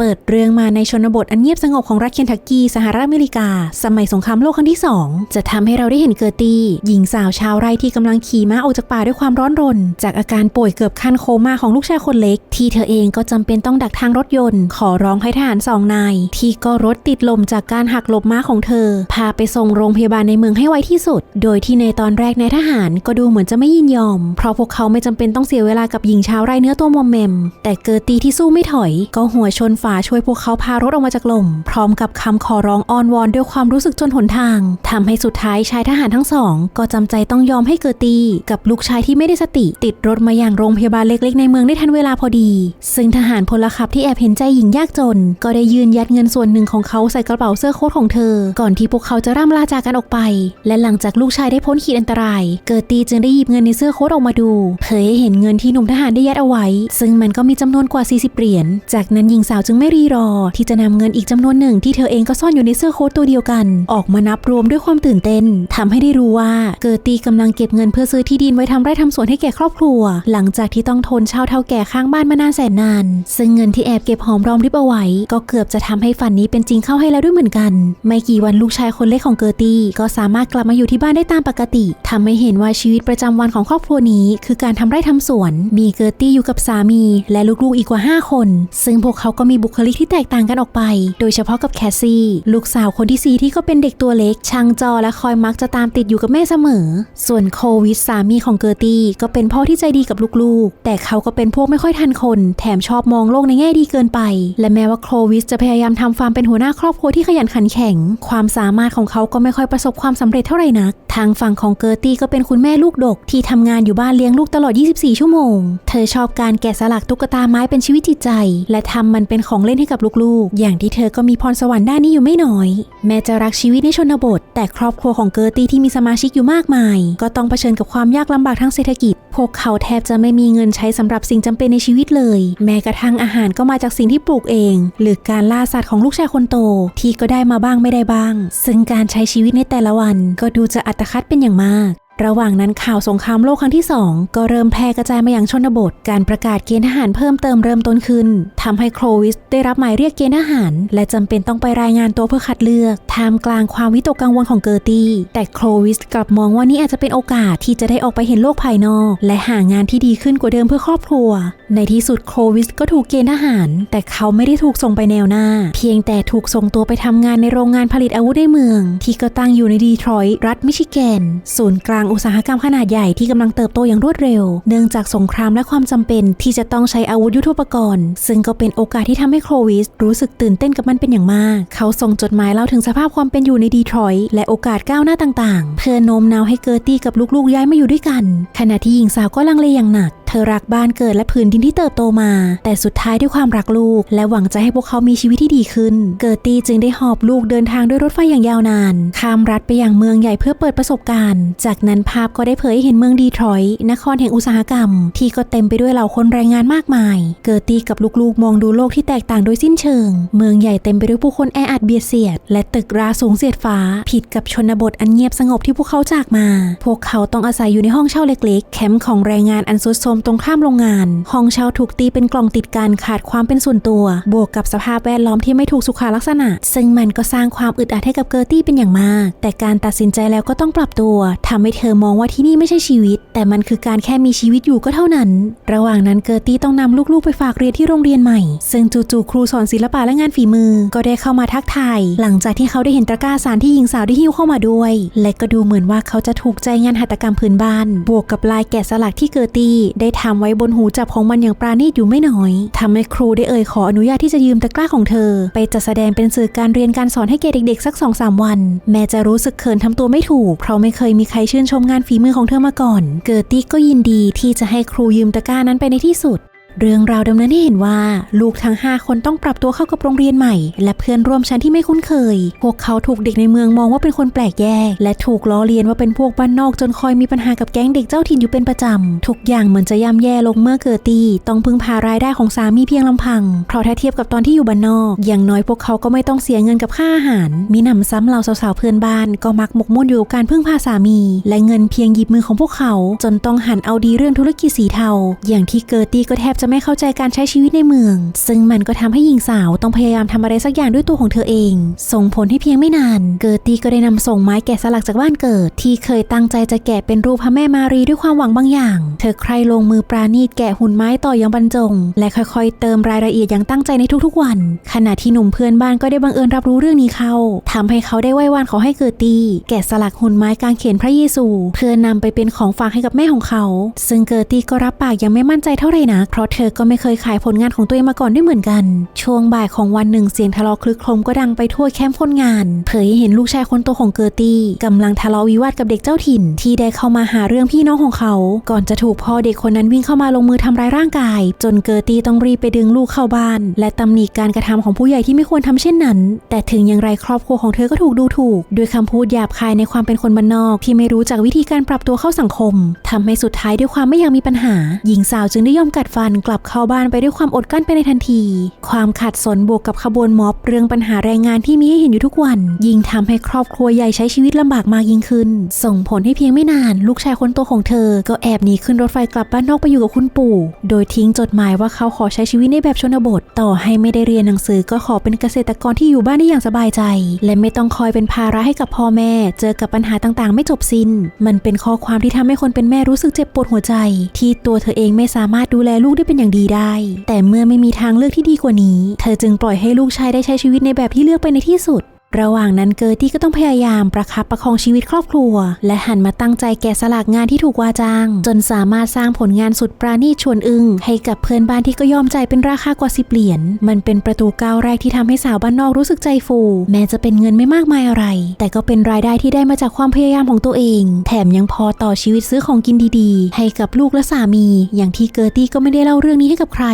เปิดเรื่องมาในชนบทอันเงียบสงบของรัฐเคนทักกีสหรัฐอเมริกา สมัยสงครามโลกครั้งที่ 2 จะทำให้เราได้เห็นเกอร์ตี้หญิงสาวชาวไร่ที่กำลังขี่ม้าออกจากป่าด้วยความร้อนรน จากอาการป่วยเกือบขั้นโคม่าของลูกชายคนเล็ก ที่เธอเองก็จำเป็นต้องดักทางรถยนต์ ขอร้องให้ทหารสองนาย ที่ก็รถติดลมจากการหักหลบม้าของเธอ พาไปส่งโรงพยาบาลในเมืองให้ไวที่สุด โดยที่ในตอนแรกนายทหารก็ดูเหมือนจะไม่ยินยอม เพราะพวกเขาไม่จำเป็นต้องเสียเวลากับหญิงชาวไร่เนื้อตัวมอมแมมแต่เกอร์ตี้ที่สู้ไม่ถอยก็หัวชนฝาช่วยพวกเขาพารถออกมาจากลม พร้อมกับคำขอร้องอ้อนวอนด้วยความรู้สึกจนหนทางทำให้สุดท้ายชายทหารทั้งสอง ก็จำใจต้องยอมให้เกอร์ตี้กับลูกชายที่ไม่ได้สติติดรถมาอย่างโรงพยาบาลเล็กๆ ในเมืองได้ทันเวลาพอดี ซึ่งทหารพลขับที่แอบเห็นใจหญิงยากจน ก็ได้ยืนยัดเงินส่วนหนึ่งของเขาใส่กระเป๋าเสื้อโค้ทของเธอ ก่อนที่พวกเขาจะร่ำลาจากกันออกไป และหลังจากลูกชายได้พ้นขีดอันตราย เกอร์ตี้จึงได้หยิบเงินในเสื้อโค้ทออกมาดูเผยให้เห็นเงินที่หนุ่มทหารได้ยัดเอาไว้ ซึ่งมันก็มีจำนวนกว่า 40เหรียญจากนั้นหญิงสาวจึงไม่รีรอ ที่จะนำเงินอีกจำนวนหนึ่งที่เธอเองก็ซ่อนอยู่ในเสื้อโค้ทตัวเดียวกัน ออกมานับรวมด้วยความตื่นเต้นทำให้ได้รู้ว่าเกอร์ตี้กำลังเก็บเงินเพื่อซื้อที่ดินไว้ทำไร่ทำสวนให้แก่ครอบครัว หลังจากที่ต้องทนเช่าเท่าแก่ข้างบ้านมานานแสนนาน ซึ่งเงินที่แอบเก็บหอมรอมริบเอาไว้ ก็เกือบจะทำให้ฝันนี้เป็นจริงเข้าให้แล้วด้วยเหมือนกัน ไม่กี่วันลูกชายคนเล็กของเกอร์ตี้ก็สามารถกลับมาอยู่ที่บ้านได้ตามปกติทำให้เห็นว่าชีวิตประจำวันของครอบครัวนี้ คือการทำไร่ทำสวน มีเกอร์ตี้อยู่กับสามี และลูกๆอีกกว่า 5 คน ซึ่งพวกเขาก็มีบุคลิกที่แตกต่างกันออกไป โดยเฉพาะกับแคสซี่ ลูกสาวคนที่สี่ที่ก็เป็นเด็กตัวเล็กช่างจอและคอยมักจะตามติดอยู่กับแม่เสมอ ส่วนโควิดสามีของเกอร์ตี้ก็เป็นพ่อที่ใจดีกับลูกๆ แต่เขาก็เป็นพวกไม่ค่อยทันคน แถมชอบมองโลกในแง่ดีเกินไป และแม้ว่าโควิดจะพยายามทำฟาร์มเป็นหัวหน้าครอบครัวที่ขยันขันแข็ง ความสามารถของเขาก็ไม่ค่อยประสบความสำเร็จเท่าไหร่นัก ทางฝั่งของเกอร์ตี้ก็เป็นคุณแม่ลูกดก ที่ทำงานอยู่บ้านเลี้ยงลูกตลอด 24 ชั่วโมง เธอชอบการแกะสลักตุ๊กตาไม้เป็นชีวิตจิตใจ และทำมันเป็นของเล่นให้กับลูกๆ อย่างที่เธอก็มีพรสวรรค์ด้านนี้อยู่ไม่น้อย แม้จะรักชีวิตในชนบท แต่ครอบครัวของเกอร์ตี้ที่มีสมาชิกอยู่มากมาย ก็ต้องเผชิญกับความยากลำบากทางเศรษฐกิจ พวกเขาแทบจะไม่มีเงินใช้สำหรับสิ่งจำเป็นในชีวิตเลย แม้กระทั่งอาหารก็มาจากสิ่งที่ปลูกเอง หรือการล่าสัตว์ของลูกชายคนโตที่ก็ได้มาบ้างไม่ได้บ้าง ซึ่งการใช้ชีวิตในแต่ละวัน ก็ดูจะอัตคัดเป็นอย่างมาก ระหว่างนั้นข่าวสงครามโลกครั้งที่ 2 ก็เริ่มแพร่กระจายมาอย่างชนบท การประกาศเกณฑ์ทหารเพิ่มเติมเริ่มต้นขึ้นทำให้โครวิสได้รับหมายเรียกเกณฑ์ทหาร และจำเป็นต้องไปรายงานตัวเพื่อคัดเลือก ท่ามกลางความวิตกกังวลของเกอร์ตี้ แต่โครวิสกลับมองว่านี่อาจจะเป็นโอกาสที่จะได้ออกไปเห็นโลกภายนอก และหางานที่ดีขึ้นกว่าเดิมเพื่อครอบครัว ในที่สุดโครวิสก็ถูกเกณฑ์ทหาร แต่เขาไม่ได้ถูกส่งไปแนวหน้า เพียงแต่ถูกส่งตัวไปทำงานในโรงงานผลิตอาวุธในเมือง ที่ก็ตั้งอยู่ในดีทรอยต์รัฐมิชิแกน ศูนย์กลางอุตสาหกรรมขนาดใหญ่ที่กำลังเติบโตอย่างรวดเร็ว เนื่องจากสงครามและความจำเป็นที่จะต้องใช้อาวุธยุทโธปกรณ์ ซึ่งก็เป็นโอกาสที่ทำให้โครวิสรู้สึกตื่นเต้นกับมันเป็นอย่างมาก เขาส่งจดหมายเล่าถึงสภาพความเป็นอยู่ในดีทรอยต์และโอกาสก้าวหน้าต่างๆ เพื่อโน้มน้าวให้เกอร์ตี้กับลูกๆย้ายมาอยู่ด้วยกัน ขณะที่หญิงสาวก็ลังเลอย่างหนัก ธอรักบ้านเกิดและผืนดินที่เติบโตมา แต่สุดท้ายด้วยความรักลูก และหวังจะให้พวกเขามีชีวิตที่ดีขึ้น เกิร์ตี้จึงได้หอบลูกเดินทางด้วยรถไฟอย่างยาวนาน ข้ามรัฐไปยังเมืองใหญ่เพื่อเปิดประสบการณ์ จากนั้นภาพก็ได้เผยให้เห็นเมืองดีทรอยต์นครแห่งอุตสาหกรรม ที่ก็เต็มไปด้วยเหล่าคนแรงงานมากมาย เกิร์ตี้กับลูกๆ มองดูโลกที่แตกต่างโดยสิ้นเชิง เมืองใหญ่เต็มไปด้วยผู้คนแออัดเบียดเสียด และตึกราสูงเสียดฟ้า ผิดกับชนบทอันเงียบสงบที่พวกเขาจากมา พวกเขาต้องอาศัยอยู่ในห้องเช่าเล็กๆ แคมป์ของแรงงานอันซุดโทรมตรงข้ามโรงงาน ห้องเช่าถูกตีเป็นกล่องติดกันขาดความเป็นส่วนตัว บวกกับสภาพแวดล้อมที่ไม่ถูกสุขลักษณะ ซึ่งมันก็สร้างความอึดอัดให้กับเกอร์ตี้เป็นอย่างมาก แต่การตัดสินใจแล้วก็ต้องปรับตัวทำให้เธอมองว่าที่นี่ไม่ใช่ชีวิต แต่มันคือการแค่มีชีวิตอยู่ก็เท่านั้น ระหว่างนั้นเกอร์ตี้ต้องนำลูกๆ ไปฝากเรียนที่โรงเรียนใหม่ ซึ่งจู่ๆครูสอนศิลปะและงานฝีมือ ก็ได้เข้ามาทักทาย หลังจากที่เขาได้เห็นตะกร้าสารที่หญิงสาวได้หิ้วเข้ามาด้วย และก็ดูเหมือนว่าเขาจะถูกใจงานหัตถกรรมพื้นบ้าน บวกกับลายแกะสลักที่เกอร์ตี้ไได้ทำไว้บนหูจับของมันอย่างปราณีตอยู่ไม่น้อยทำให้ครูได้เอ่ยขออนุญาตที่จะยืมตะกร้าของเธอ ไปจัดแสดงเป็นสื่อการเรียนการสอนให้แก่เด็กๆ สักสองสามวัน แม้จะรู้สึกเขินทำตัวไม่ถูก เพราะไม่เคยมีใครชื่นชมงานฝีมือของเธอมาก่อน เกิดตี้ก็ยินดีที่จะให้ครูยืมตะกร้านั้นไปในที่สุด เรื่องราวดำเนินให้เห็นว่า ลูกทั้ง 5 คนต้องปรับตัวเข้ากับโรงเรียนใหม่ และเพื่อนร่วมชั้นที่ไม่คุ้นเคย พวกเขาถูกเด็กในเมืองมองว่าเป็นคนแปลกแยก และถูกล้อเลียนว่าเป็นพวกบ้านนอกจนคอยมีปัญหากับแก๊งเด็กเจ้าถิ่นอยู่เป็นประจำทุกอย่างเหมือนจะย่ำแย่ลงเมื่อเกิดตีต้องพึ่งพารายได้ของสามีเพียงลำพัง เพราะถ้าเทียบกับตอนที่อยู่บ้านนอก อย่างน้อยพวกเขาก็ไม่ต้องเสียเงินกับค่าอาหาร มีหนำซ้ำเราสาวๆเพื่อนบ้านก็มักหมกมุ่นอยู่กับการพึ่งพาสามี และเงินเพียงหยิบมือของพวกเขา จนต้องหันเอาดีเรื่องธุรกิจสีเทาอย่างที่เกิร์ตี้ก็แทบจะไม่เข้าใจการใช้ชีวิตในเมือง ซึ่งมันก็ทำให้หญิงสาวต้องพยายามทำอะไรสักอย่างด้วยตัวของเธอเอง ส่งผลให้เพียงไม่นาน เกิร์ตี้ก็ได้นำส่งไม้แกะสลักจากบ้านเกิด ที่เคยตั้งใจจะแกะเป็นรูปพระแม่มารีด้วยความหวังบางอย่าง เธอใครลงมือปราณีตแกะหุ่นไม้ต่ออย่างบรรจง และค่อยๆ เติมรายละเอียดอย่างตั้งใจในทุกๆวัน ขณะที่หนุ่มเพื่อนบ้านก็ได้บังเอิญรับรู้เรื่องนี้เขาทำให้เขาได้ไหว้วานขอให้เกิดตี แกะสลักหุ่นไม้กางเขนพระเยซู เพื่อนำไปเป็นของฝากให้กับแม่ของเขา ซึ่งเกิร์ตี้ก็รับปากยังไม่มั่นใจเท่าไหร่นะเพราะเธอก็ไม่เคยขายผลงานของตัวเองมาก่อนด้วยเหมือนกัน ช่วงบ่ายของวันหนึ่งเสียงทะเลาะคลึกโครมก็ดังไปทั่วแคมป์คนงาน เผยให้เห็นลูกชายคนโตของเกิร์ตี้กำลังทะเลาะวิวาทกับเด็กเจ้าถิ่น ที่ได้เข้ามาหาเรื่องพี่น้องของเขา ก่อนจะถูกพ่อเด็กคนนั้นวิ่งเข้ามาลงมือทำร้ายร่างกาย จนเกิร์ตี้ต้องรีบไปดึงลูกเข้าบ้าน และตำหนิการกระทำของผู้ใหญ่ที่ไม่ควรทำเช่นนั้น แต่ถึงอย่างไรครอบครัวของเธอก็ถูกดูถูกด้วยคำพูดหยาบคายในความเป็นคนบ้านนอก ที่ไม่รู้จักวิธีการปรับตัวเข้าสังคมทำให้สุดท้ายด้วยความไม่อยากมีปัญหา หญิงสาวจึงได้ยอมกัดฟันกลับเข้าบ้านไปด้วยความอดกลั้นไปในทันที ความขัดสนบวกกับขบวนม็อบ เรื่องปัญหาแรงงานที่มีให้เห็นอยู่ทุกวัน ยิ่งทำให้ครอบครัวใหญ่ใช้ชีวิตลำบากมากยิ่งขึ้น ส่งผลให้เพียงไม่นาน ลูกชายคนโตของเธอ ก็แอบหนีขึ้นรถไฟกลับบ้านนอกไปอยู่กับคุณปู่ โดยทิ้งจดหมายว่าเขาขอใช้ชีวิตในแบบชนบท ต่อให้ไม่ได้เรียนหนังสือก็ขอเป็นเกษตรกรที่อยู่บ้านได้อย่างสบายใจ และไม่ต้องคอยเป็นภาระให้กับพ่อแม่ เจอกับปัญหาต่างๆ ไม่จบสิ้น มันเป็นข้อความที่ทำให้คนเป็นแม่รู้สึกเจ็บปวดหัวใจ ที่ตัวเธอเองไม่สามารถดูแลลูกได้เป็นอย่างดีได้ แต่เมื่อไม่มีทางเลือกที่ดีกว่านี้ เธอจึงปล่อยให้ลูกชายได้ใช้ชีวิตในแบบที่เลือกไปในที่สุด ระหว่างนั้นเกอร์ตี้ก็ต้องพยายามประคับประคองชีวิตครอบครัว และหันมาตั้งใจแกะสลักงานที่ถูกว่าจ้าง จนสามารถสร้างผลงานสุดปราณีตชวนอึ้งให้กับเพื่อนบ้านที่ก็ยอมใจเป็นราคากว่าสิบเหรียญมันเป็นประตูก้าวแรกที่ทำให้สาวบ้านนอกรู้สึกใจฟู แม้จะเป็นเงินไม่มากมายอะไร แต่ก็เป็นรายได้ที่ได้มาจากความพยายามของตัวเอง แถมยังพอต่อชีวิตซื้อของกินดีๆ ให้กับลูกและสามี อย่างที่เกอร์ตี้ก็ไม่ได้เล่าเรื่องนี้ให้กับใคร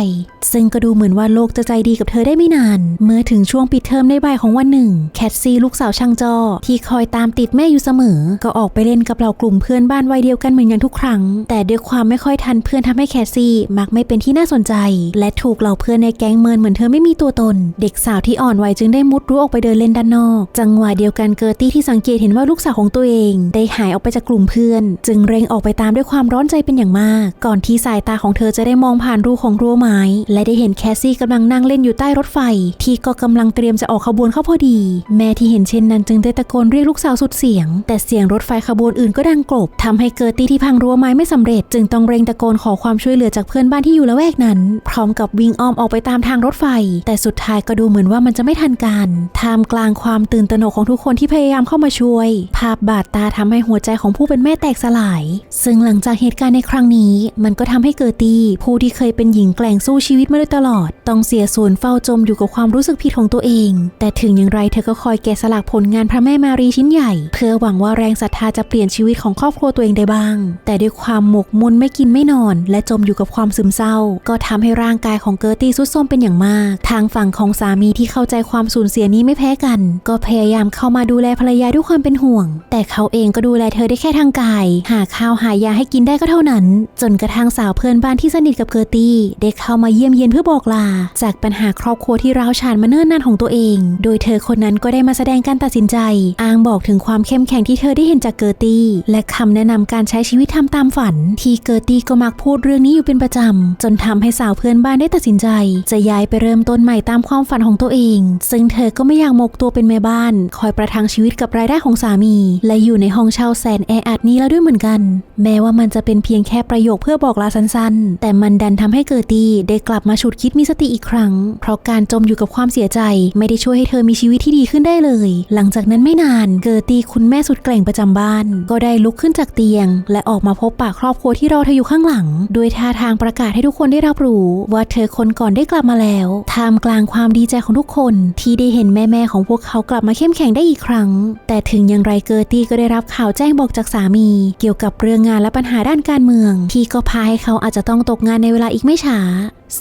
ซึ่งก็ดูเหมือนว่าโลกจะใจดีกับเธอได้ไม่นาน เมื่อถึงช่วงปิดเทอมในบ่ายของวันหนึ่งแคทซีลูกสาวช่างจอ ที่คอยตามติดแม่อยู่เสมอ ก็ออกไปเล่นกับเหล่ากลุ่มเพื่อนบ้านวัยเดียวกันเหมือนอย่างทุกครั้ง แต่ด้วยความไม่ค่อยทันเพื่อนทำให้แคซี่มักไม่เป็นที่น่าสนใจ และถูกเหล่าเพื่อนในแก๊งเมินเหมือนเธอไม่มีตัวตน เด็กสาวที่อ่อนวัยจึงได้มุดรู้ออกไปเดินเล่นด้านนอก จังหวะเดียวกันเกอร์ตี้ที่สังเกตเห็นว่าลูกสาวของตัวเอง ได้หายออกไปจากกลุ่มเพื่อน จึงเร่งออกไปตามด้วยความร้อนใจเป็นอย่างมาก ก่อนที่สายตาของเธอจะได้มองผ่านรูของรั้วไม้ และได้เห็นแคสซี่กำลังนั่งเล่นอยู่ใต้รถไฟ ที่ก็กำลังเตรียมจะออกขบวนเข้าพอดี แมม่ที่เห็นเช่นนั้นจึงได้ตะโกนเรียกลูกสาวสุดเสียง แต่เสียงรถไฟขบวนอื่นก็ดังกลบทำให้เกิร์ตี้ที่พังรั้วไม้ไม่สำเร็จ จึงต้องเร่งตะโกนขอความช่วยเหลือจากเพื่อนบ้านที่อยู่ละแวกนั้น พร้อมกับวิ่งอ้อมออกไปตามทางรถไฟ แต่สุดท้ายก็ดูเหมือนว่ามันจะไม่ทันการท่ามกลางความตื่นตระหนกของทุกคนที่พยายามเข้ามาช่วย ภาพบาดตาทำให้หัวใจของผู้เป็นแม่แตกสลาย ซึ่งหลังจากเหตุการณ์ในครั้งนี้ มันก็ทำให้เกิร์ตี้ผู้ที่เคยเป็นหญิงแกร่งสู้ชีวิตมาโดยตลอด ต้องเสียส่วนเฝ้าจมอยู่กับความรู้สึกผิดของตัวเอง แต่ถึงอย่างไรเธอก็คอยแกะสลักผลงานพระแม่มารีชิ้นใหญ่ เพื่อหวังว่าแรงศรัทธาจะเปลี่ยนชีวิตของครอบครัวตัวเองได้บ้าง แต่ด้วยความหมกมุ่นไม่กินไม่นอน และจมอยู่กับความซึมเศร้า ก็ทำให้ร่างกายของเกิร์ตี้สุดโทรมเป็นอย่างมาก ทางฝั่งของสามีที่เข้าใจความสูญเสียนี้ไม่แพ้กัน ก็พยายามเข้ามาดูแลภรรยาด้วยความเป็นห่วง แต่เขาเองก็ดูแลเธอได้แค่ทางกาย หาข้าวหายาให้กินได้ก็เท่านั้น จนกระทั่งสาวเพื่อนบ้านที่สนิทกับเกิร์ตี้ได้เข้ามาเยี่ยมเยียนเพื่อบอกลา จากปัญหาครอบครัวที่ร้าวฉานมาเนิ่นนานของตัวเอง โดยเธอคนนั้นก็ได้มาแสดงการตัดสินใจ อ้างบอกถึงความเข้มแข็งที่เธอได้เห็นจากเกิร์ตี้ และคำแนะนำการใช้ชีวิตทำตามฝัน ที่เกิร์ตี้ก็มักพูดเรื่องนี้อยู่เป็นประจำ จนทำให้สาวเพื่อนบ้านได้ตัดสินใจ จะย้ายไปเริ่มต้นใหม่ตามความฝันของตัวเอง ซึ่งเธอก็ไม่อยากหมกตัวเป็นแม่บ้าน คอยประทังชีวิตกับรายได้ของสามี และอยู่ในห้องเช่าแสนแออัดนี้แล้วด้วยเหมือนกัน แม้ว่ามันจะเป็นเพียงแค่ประโยคเพื่อบอกลาสั้นๆ แต่มันดันทำให้เกิร์ตี้ได้กลับมาฉุดคิดมีสติอีกครั้ง เพราะการจมอยู่กับความเสียใจ ไม่ได้ช่วยให้เธอมีชีวิตที่ดีขึ้นได้เลย หลังจากนั้นไม่นานเกิร์ตีคุณแม่สุดแกร่งประจำบ้าน ก็ได้ลุกขึ้นจากเตียง และออกมาพบปะครอบครัวที่รอเธออยู่ข้างหลังโดยท่าทางประกาศให้ทุกคนได้รับรู้ ว่าเธอคนก่อนได้กลับมาแล้วท่ามกลางความดีใจของทุกคนที่ได้เห็นแม่ๆของพวกเขากลับมาเข้มแข็งได้อีกครั้ง แต่ถึงอย่างไรเกอร์ตี้ก็ได้รับข่าวแจ้งบอกจากสามี เกี่ยวกับเรื่องงานและปัญหาด้านการเมือง ที่ก็พาให้เขาอาจจะต้องตกงานในเวลาอีกไม่ช้า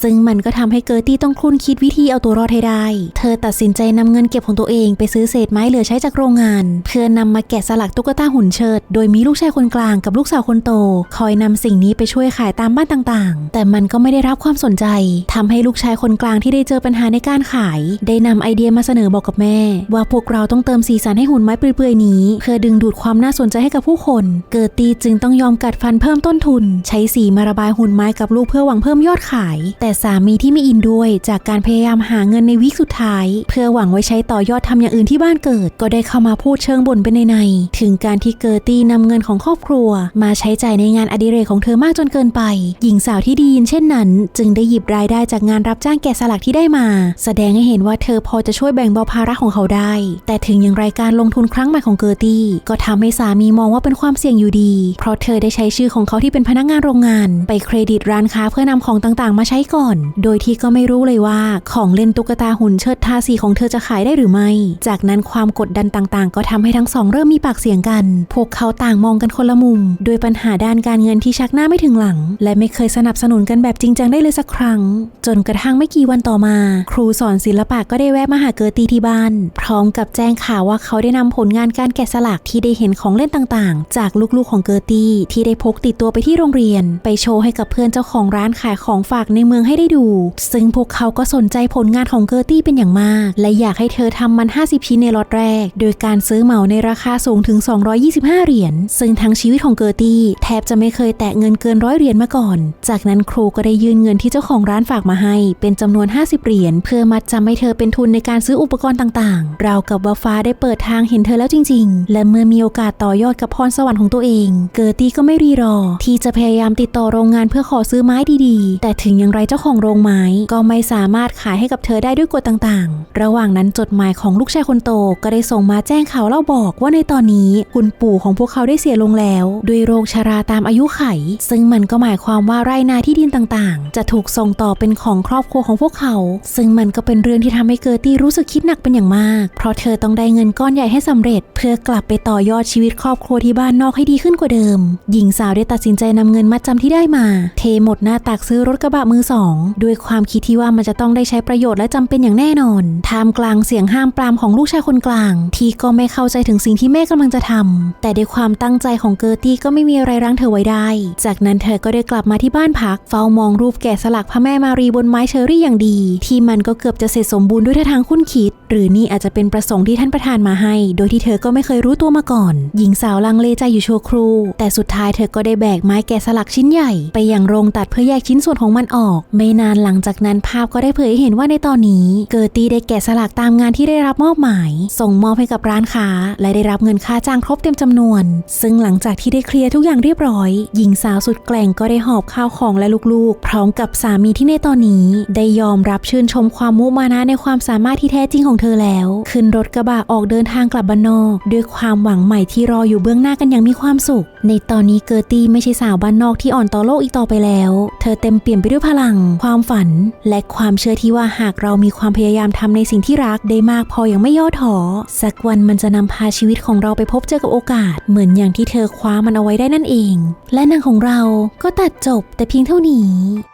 ซึ่งมันก็ทำให้เกอร์ตี้ต้องคลุ้นคิดวิธีเอาตัวรอดให้ได้ เธอตัดสินใจนำเงินเก็บของตัวเองไปซื้อเศษไม้เหลือใช้จากโรงงาน เพื่อนำมาแกะสลักตุ๊กตาหุ่นเชิด โดยมีลูกชายคนกลางกับลูกสาวคนโต คอยนำสิ่งนี้ไปช่วยขายตามบ้านต่างๆ แต่มันก็ไม่ได้รับความสนใจทำให้ลูกชายคนกลางที่ได้เจอปัญหาในการขาย ได้นำไอเดียมาเสนอบอกกับแม่ ว่าพวกเราต้องเติมสีสันให้หุ่นไม้เปลือยๆนี้ เพื่อดึงดูดความน่าสนใจให้กับผู้คน เกิดตีจึงต้องยอมกัดฟันเพิ่มต้นทุน ใช้สีมาระบายหุ่นไม้กับลูกเพื่อหวังเพิ่มยอดขายแต่สามีที่ไม่อินด้วยจากการพยายามหาเงินในวิกสุดท้าย เพื่อหวังไว้ใช้ต่อยอดทำอย่างอื่นที่บ้านเกิด ก็ได้เข้ามาพูดเชิงบ่นเป็นในๆถึงการที่เกิร์ตี้นำเงินของครอบครัว มาใช้จ่ายในงานอดิเรกของเธอมากจนเกินไป หญิงสาวที่ดีินเช่นนั้น จึงได้หยิบรายได้จากงานรับจ้างแกะสลักที่ได้มา แสดงให้เห็นว่าเธอพอจะช่วยแบ่งเบาภาระของเขาได้ แต่ถึงอย่างไรการลงทุนครั้งใหม่ของเกอร์ตี้ก็ทำให้สามีมองว่าเป็นความเสี่ยงอยู่ดี เพราะเธอได้ใช้ชื่อของเขาที่เป็นพนักงานโรงงาน ไปเครดิตร้านค้าเพื่อนำของต่างๆ มาใช้ก่อน โดยที่ก็ไม่รู้เลยว่า ของเล่นตุ๊กตาหุ่นเชิดทาสีของเธอจะขายได้หรือไม่ จากนั้นความกดดันต่างๆ ก็ทำให้ทั้งสองเริ่มมีปากเสียงกัน พวกเขาต่างมองกันคนละมุม โดยปัญหาด้านการเงินที่ชักหน้าไม่ถึงหลัง และไม่เคยสนับสนุนกันแบบจริงจังได้เลยสักครั้ง จนกระทั่งไม่กี่วันต่อมา ครูสอนศิลปะก็ได้แวะมาหาเกอร์ตี้ที่บ้าน พร้อมกับแจ้งข่าวว่าเขาได้นำผลงานการแกะสลักที่ได้เห็นของเล่นต่างๆ จากลูกๆของเกอร์ตี้ที่ได้พกติดตัวไปที่โรงเรียน ไปโชว์ให้กับเพื่อนเจ้าของร้านขายของฝากในเมืองให้ได้ดู ซึ่งพวกเขาก็สนใจผลงานของเกอร์ตี้เป็นอย่างมาก และอยากให้เธอทำมัน 50 ชิ้นในล็อตแรก โดยการซื้อเหมาในราคาสูงถึง 225 เหรียญ ซึ่งทั้งชีวิตของเกอร์ตี้แทบจะไม่เคยแตะเงินเกินร้อยเหรียญมาก่อน จากนั้นครูก็ได้ยื่นเงินที่เจ้าของร้านฝากมาให้ เป็นจำนวน 50 เหรียญเพื่อมัดจำให้เธอเป็นทุนในการซื้ออุปกรณ์ต่างๆราวกับว่าฟ้าได้เปิดทางเห็นเธอแล้วจริง ๆ และเมื่อมีโอกาสต่อยอดกับพรสวรรค์ของตัวเอง เกอร์ตี้ก็ไม่รีรอ ที่จะพยายามติดต่อโรงงานเพื่อขอซื้อไม้ดีๆ แต่ถึงอย่างไรเจ้าของโรงไม้ก็ไม่สามารถขายให้กับเธอได้ด้วยกฎต่างๆ ระหว่างนั้นจดหมายของลูกชายคนโตก็ได้ส่งมาแจ้งข่าวเล่าบอกว่าในตอนนี้คุณปู่ของพวกเขาได้เสียลงแล้วด้วยโรคชราตามอายุไข ซึ่งมันก็หมายความว่าไร่นาที่ดินต่างๆ จะถูกส่งต่อเป็นของครอบครัวของพวกเขา ซึ่งมันก็เป็นเรื่องที่ทำให้เกอร์ตี้รู้สึกคิดหนักเป็นอย่างมาก เพราะเธอต้องได้เงินก้อนใหญ่ให้สำเร็จ เพื่อกลับไปต่อยอดชีวิตครอบครัวที่บ้านนอกให้ดีขึ้นกว่าเดิม หญิงสาวได้ตัดสินใจนำเงินมัดจำที่ได้มา เทหมดหน้าตักซื้อรถกระบะมือสองด้วยความคิดที่ว่ามันจะต้องได้ใช้ประโยชน์และจำเป็นอย่างแน่นอนท่ามกลางเสียงห้ามปรามของลูกชายคนกลาง ที่ก็ไม่เข้าใจถึงสิ่งที่แม่กำลังจะทำแต่ด้วยความตั้งใจของเกอร์ตี้ก็ไม่มีอะไรรั้งเธอไว้ได้ จากนั้นเธอก็ได้กลับมาที่บ้านพัก เฝ้ามองรูปแกะสลักพระแม่มารีบนไม้เชอรี่อย่างดี ที่มันก็เกือบจะเสร็จสมบูรณ์ด้วยท่าทางคุ้นคิด หรือนี่อาจจะเป็นประสงค์ที่ท่านประธานมาให้ โดยที่เธอก็ไม่เคยรู้ตัวมาก่อน หญิงสาวลังเลใจอยู่ชั่วครู่ แต่สุดท้ายเธอก็ได้แบกไม้แกะสลักชิ้นใหญ่ ไปยังโรงตัดเพื่อแยกชิ้นส่วนของมันออกไม่นานหลังจากนั้นภาพก็ได้เผยให้เห็นว่าในตอนนี้ เกอร์ตี้ได้แกะสลักตามงานที่ได้รับมอบหมาย ส่งมอบให้กับร้านค้า และได้รับเงินค่าจ้างครบเต็มจำนวน ซึ่งหลังจากที่ได้เคลียร์ทุกอย่างเรียบร้อย หญิงสาวสุดแกร่งก็ได้หอบข้าวของและลูกๆ พร้อมกับสามีที่ในตอนนี้ ได้ยอมรับชื่นชมความมุมานะในความสามารถที่แท้จริงของเธอแล้ว ขึ้นรถกระบะออกเดินทางกลับบ้านนอก ด้วยความหวังใหม่ที่รออยู่เบื้องหน้ากันอย่างมีความสุข ในตอนนี้เกอร์ตี้ไม่ใช่สาวบ้านนอกที่อ่อนต่อโลกอีกต่อไปแล้ว เธอเต็มเปี่ยมไปด้วยพลัง ความฝัน และความเชื่อที่ว่าหากเรามีความพยายามทำในสิ่งที่รักได้มากพออย่างไม่ย่อท้อสักวันมันจะนำพาชีวิตของเราไปพบเจอกับโอกาส เหมือนอย่างที่เธอคว้ามันเอาไว้ได้นั่นเอง และนางของเราก็ตัดจบแต่เพียงเท่านี้